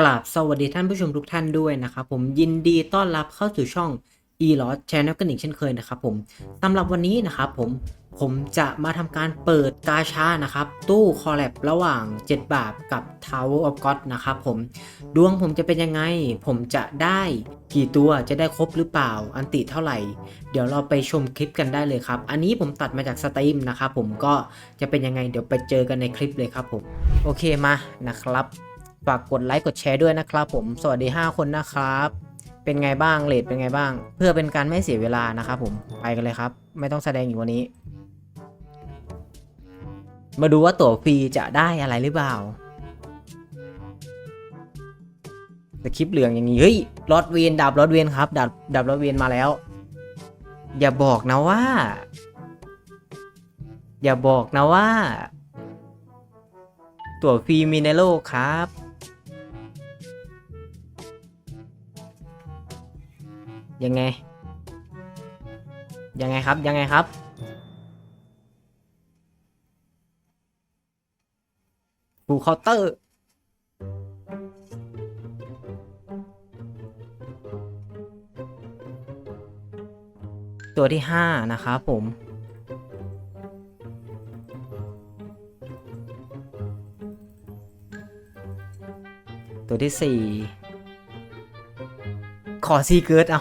กราบสวัสดีท่านผู้ชมทุกท่านด้วยนะครับผมยินดีต้อนรับเข้าสู่ช่อง e l o s Channel กันอีกเช่นเคยนะครับผมสำหรับวันนี้นะครับผมผมจะมาทำการเปิดกาชานะครับ ตู้คอลแลบระหว่าง 7 บาทกับ Tower of God นะครับผมดวงผมจะเป็นยังไง ผมจะได้กี่ตัวจะได้ครบหรือเปล่าอันติเท่าไหร่ เดี๋ยวเราไปชมคลิปกันได้เลยครับ อันนี้ผมตัดมาจากสตรีมนะครับผมก็จะเป็นยังไงเดี๋ยวไปเจอกันในคลิปเลยครับผมโอเคมานะครับ ฝากกดไลค์กดแชร์ด้วยนะครับผมสวัสดี 5 คนนะครับ เป็นไงบ้างเลทเป็นไงบ้าง เพื่อเป็นการไม่เสียเวลานะครับผมไปกันเลยครับ ไม่ต้องแสดงอยู่วันนี้ มาดูว่าตั๋วฟรีจะได้อะไรหรือเปล่าสคริปเหลืองอย่างนี้เฮ้ยรอดเวียนดาบรอดเวียนครับดาบดาบรอดเวียนมาแล้ว อย่าบอกนะว่า อย่าบอกนะว่า ตั๋วฟรีมีในโลกครับ ยังไง ยังไงครับ ยังไงครับ ฟูเคาน์เตอร์ตัวที่ 5 นะครับผม ตัวที่สี่ ขอซีเกิร์ดเอา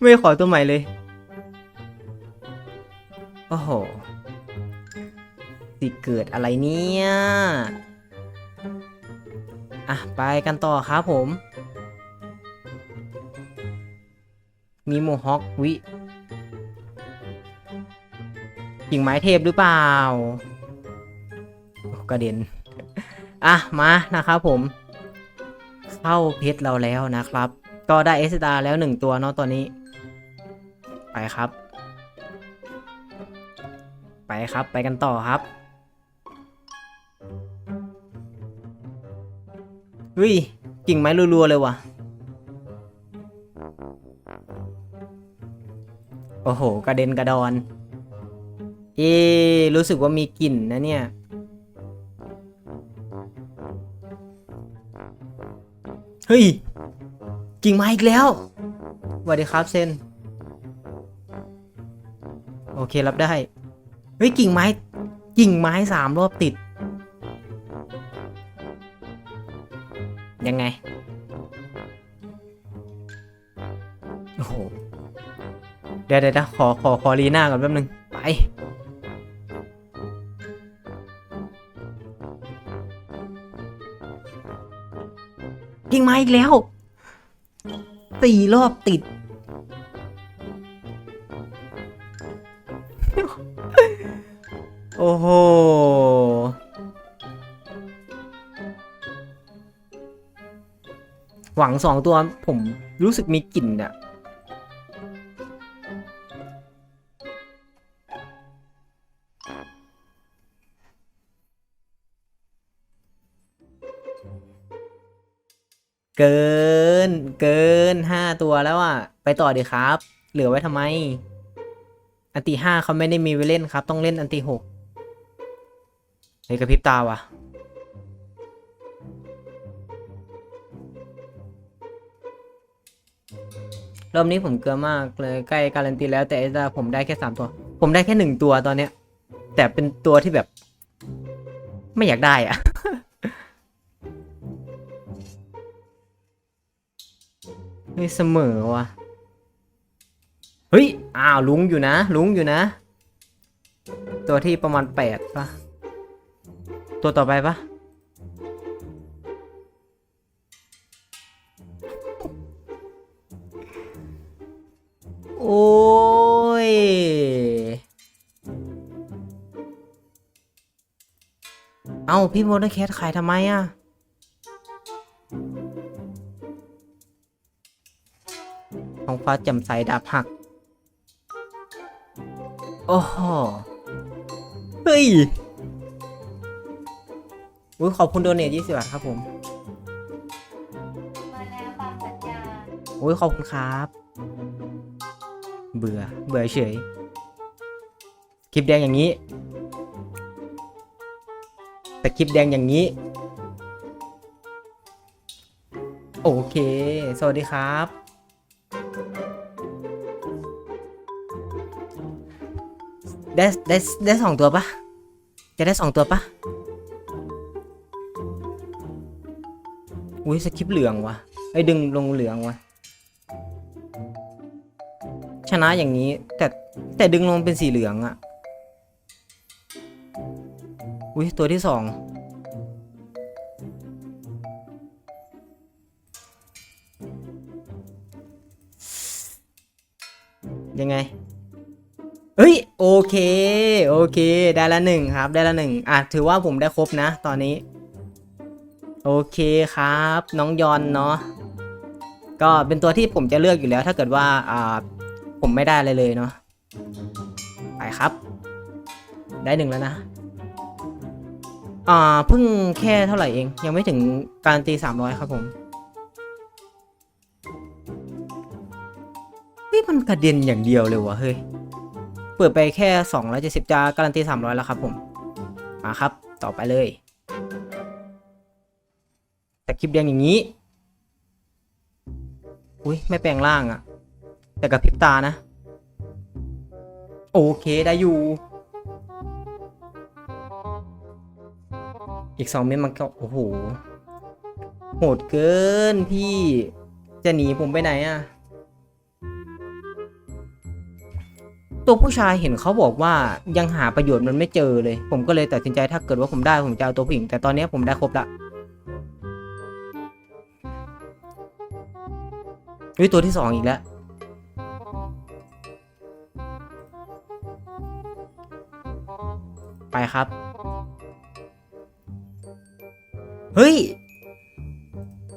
ไม่ขอตัวใหม่เลย โอ้โหซีเกิร์ดอะไรเนี่ย อะ ไปกันต่อครับผม มีโมฮอควิกิ่งไม้เทพหรือเปล่ากระเด็น อะ มานะครับผม เข้าเพชรเราแล้วนะครับ ก็ได้เอสตาแล้วหนึ่งตัวเนาะตอนนี้ ไปครับ ไปครับไปกันต่อครับเฮ้ยกิ่งไม้รัวๆเลยว่ะ โอ้โห กระเด็นกระดอน เอรู้สึกว่ามีกลิ่นนะเนี่ย เฮ้ย กิ่งไม้อีกแล้วสวัสดีครับเซน โอเครับได้ เฮ้ยกิ่งไม้ กิ่งไม้สามรอบติด ยังไง โอ้โห เดี๋ยวเดี๋ยวขอขอขอรีหน้าก่อนแป๊บนึง ไปกิ่งไม้อีกแล้ว สี่รอบติด โอ้โห หวังสองตัวผมรู้สึกมีกลิ่นอะ เกิน เกินห้าตัวแล้วอะไปต่อดีครับ เหลือไว้ทำไม อันตีห้าเขาไม่ได้มีไว้เล่นครับ ต้องเล่นอันตีหกเฮ้ยกระพริบตาว่ะรอบนี้ผมเกลือมากเลยใกล้การันตีแล้วแต่แต่ผมได้แค่สามตัว ผมได้แค่หนึ่งตัวตอนเนี้ย แต่เป็นตัวที่แบบ ไม่อยากได้อะ เฮ้ยเสมอว่ะเฮ้ย อ้าวลุงอยู่นะ ลุงอยู่นะ ตัวที่ประมาณแปดปะตัวต่อไปปะโอ้ย เอาพี่โมเดอร์แคทขายทำไมอะ ฟ้าแจ่มใสดาบหัก โอ้โห เฮ้ยอุ้ยขอบคุณโดเนทยี่สิบบาทครับผมมาแล้วตามสัญญาอุ้ยขอบคุณครับ เบื่อ เบื่อเฉย คลิปแดงอย่างนี้ แต่คลิปแดงอย่างนี้ โอเค สวัสดีครับ ได้ได้ได้สองตัวปะจะได้สองตัวปะอุ้ยสคริปเหลืองวะไอ้ดึงลงเหลืองวะชนะอย่างนี้แต่แต่ดึงลงเป็นสีเหลืองอะอุ้ยตัวที่สองยังไง เฮ้ยโอเค โอเค ได้ละหนึ่งครับ ได้ละหนึ่งอะถือว่าผมได้ครบนะ ตอนนี้ โอเคครับ น้องยอนเนาะก็เป็นตัวที่ผมจะเลือกอยู่แล้ว ถ้าเกิดว่าอ่าผมไม่ได้อะไรเลยเนาะไปครับ ได้หนึ่งแล้วนะอ่าเพิ่งแค่เท่าไหร่เอง ยังไม่ถึงการตีสามร้อยครับผมเฮ้ยมันกระเด็นอย่างเดียวเลยวะเฮ้ย เปิดไปแค่270จะการันตี 300 แล้วครับผม มาครับ ต่อไปเลย แต่คลิปแดงอย่างนี้ อุ้ยไม่แปลงร่างอะแต่กับพริบตานะ โอเคได้อยู่ อีกสองเม็ดมันก็ โอ้โห โหดเกินพี่ จะหนีผมไปไหนอะ ตัวผู้ชายเห็นเขาบอกว่ายังหาประโยชน์มันไม่เจอเลย ผมก็เลยตัดสินใจถ้าเกิดว่าผมได้ผมจะเอาตัวผู้หญิง แต่ตอนนี้ผมได้ครบละเฮ้ยตัวที่สองอีกแล้วไปครับ เฮ้ย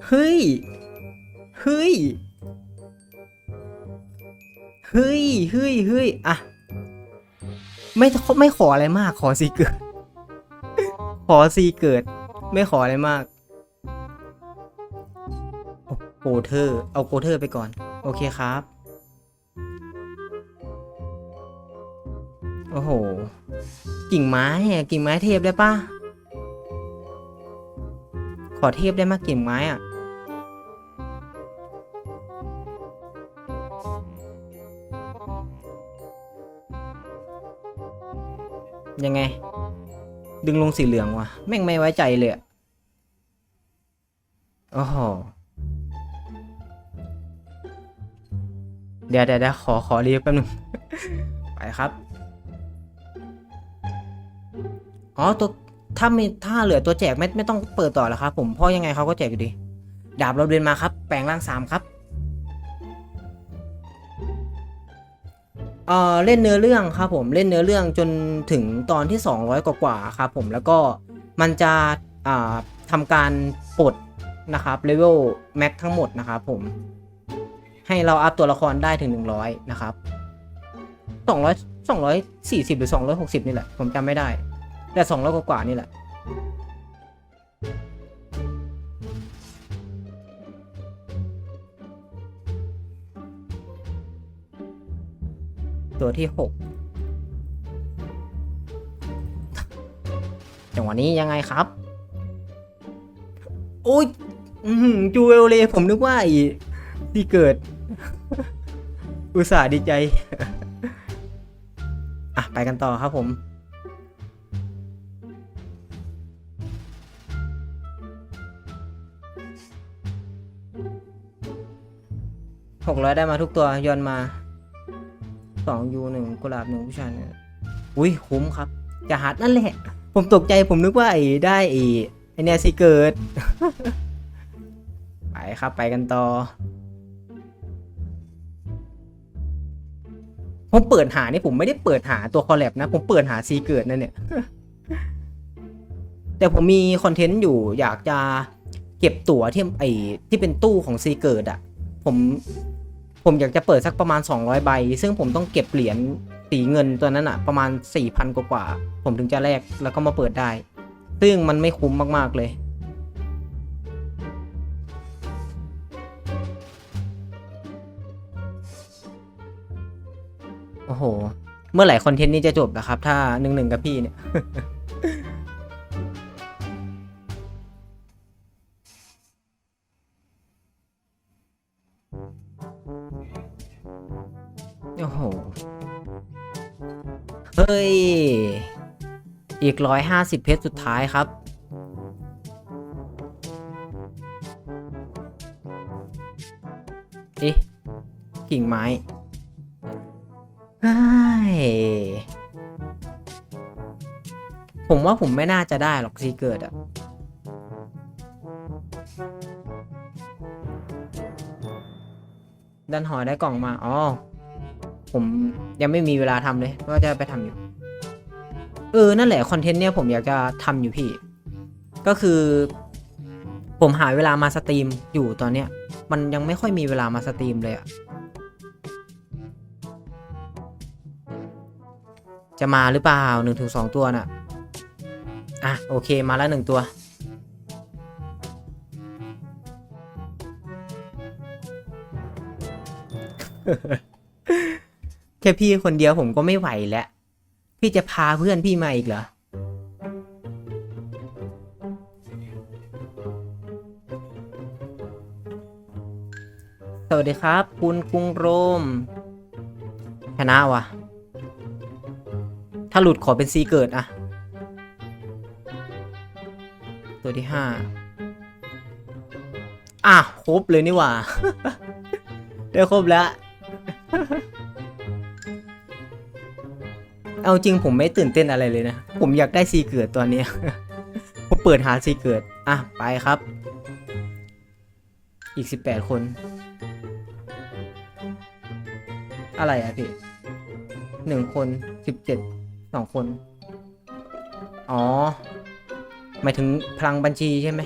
เฮ้ย เฮ้ย เฮ้ยเฮ้ยอะ ไม่ไม่ขออะไรมาก ขอซีเกิด ขอซีเกิด ไม่ขออะไรมากโกเทอร์ เอาโกเทอร์ไปก่อน โอเคครับ โอ้โห กิ่งไม้อะกิ่งไม้เทพได้ปะขอเทพได้มากกิ่งไม้อะ ยังไง ดึงลงสีเหลืองว่ะ แม่งไม่ไว้ใจเลยอะโอ้โหเดี๋ยวเดี๋ยวขอขอรีบแป๊บนึง ไปครับ อ๋อตัวถ้ามีถ้าเหลือตัวแจกไม่ไม่ต้องเปิดต่อแล้วครับผมเพราะยังไงเขาก็แจกอยู่ดี ดาบเราเดินมาครับ แปลงร่างสามครับ เอ่อเล่นเนื้อเรื่องครับผมเล่นเนื้อเรื่องจนถึงตอนที่ 200 กว่ากว่าครับผมแล้วก็มันจะอ่าทำการปลดนะครับเลเวลแม็กทั้งหมดนะครับผมให้เราอัพตัวละครได้ถึง 100 นะครับ 200 240 หรือ 260 นี่แหละ ผมจำไม่ได้ แต่ 200 กว่ากว่านี่แหละ ตัวที่ 6 จังหวะนี้ยังไงครับ โอ้ยจูเอลเลยผมนึกว่าอ้ที่เกิด อุตส่าห์ดีใจ อะ ไปกันต่อครับผมหกร้อยได้มาทุกตัวย้อนมา สองยูหนึ่งกุหลาบหนึ่งผู้ชายเนี่ยอุ้ยคุ้มครับจะหัดนั่นแหละ ผมตกใจผมนึกว่าไอ้ได้ไอ้ไอ้เนี่ยสิเกิด ไปครับไปกันต่อ ผมเปิดหานี่ผมไม่ได้เปิดหาตัวคอลแลบนะ ผมเปิดหาซีเกิดนั่นเนี่ย แต่ผมมีคอนเทนต์อยู่อยากจะเก็บตั๋วที่ไอ้ที่เป็นตู้ของซีเกิดอะผม ผมอยากจะเปิดสักประมาณ 200 ใบ ซึ่งผมต้องเก็บเหรียญสีเงินตัวนั้นอะประมาณ 4,000 กว่ากว่า ผมถึงจะแลกแล้วก็มาเปิดได้ ซึ่งมันไม่คุ้มมากๆเลยโอ้โห เมื่อไหร่คอนเทนต์นี้จะจบนะครับ ถ้าหนึ่งหนึ่งกับพี่เนี่ย เฮ้ย อีกร้อยห้าสิบเพชรสุดท้ายครับ เอ๊ะ กิ่งไม้เฮ้ผมว่าผมไม่น่าจะได้หรอกซีเกิดอะดันหอยได้กล่องมา อ๋อ ผมยังไม่มีเวลาทำเลยว่าจะไปทำอยู่ เออ นั่นแหละคอนเทนต์เนี่ยผมอยากจะทำอยู่พี่ ก็คือ ผมหาเวลามาสตรีมอยู่ตอนเนี้ย มันยังไม่ค่อยมีเวลามาสตรีมเลยอะจะมาหรือเปล่าหนึ่งถึงสองตัวน่ะ อะ โอเคมาแล้วหนึ่งตัวแค่พี่คนเดียวผมก็ไม่ไหวแล้ว พี่จะพาเพื่อนพี่มาอีกเหรอ สวัสดีครับ คุณกรุงโรม ชนะวะถ้าหลุดขอเป็นซีเกิดอะตัวที่ห้าอะครบเลยนี่หว่า ได้ครบแล้ว เอาจริงผมไม่ตื่นเต้นอะไรเลยนะ ผมอยากได้ซีเกิดตัวนี้ ผมเปิดหาซีเกิด อะ ไปครับ อีกสิบแปดคน อะไรอะพี่หนึ่งคนสิบเจ็ดสองคน อ๋อหมายถึงพลังบัญชีใช่ไหม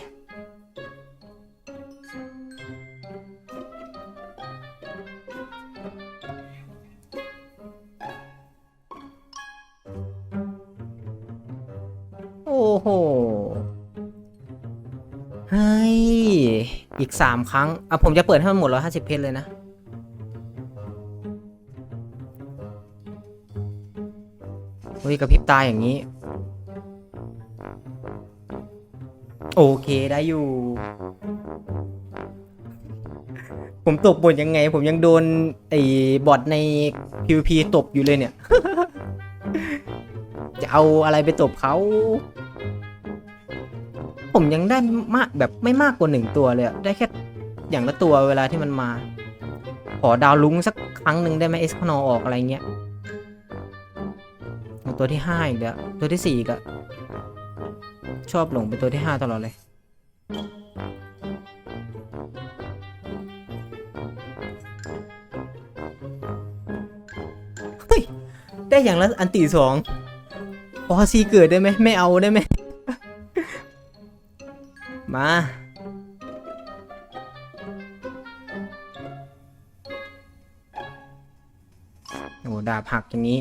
เฮ้ย อีกสามครั้ง อะผมจะเปิดให้มันหมดร้อยห้าสิบเพชรเลยนะ เฮ้ยกระพริบตาอย่างนี้ โอเคได้อยู่ ผมตบบทยังไง ผมยังโดน ไอ้บอทใน PVP ตบอยู่เลยเนี่ย จะเอาอะไรไปตบเขา ผมยังได้มากแบบไม่มากกว่าหนึ่งตัวเลยอะได้แค่อย่างละตัวเวลาที่มันมา ขอดาวลุงสักครั้งหนึ่งได้ไหมเอสพนอออกอะไรเงี้ยตัวที่ห้าอีกแล้วตัวที่สี่ก็ชอบหลงเป็นตัวที่ห้าตลอดเลย เฮ้ย ได้อย่างละอันตีสองพอซีเกิดได้ไหมไม่เอาได้ไหม มา โอ้ดาบหักอย่างนี้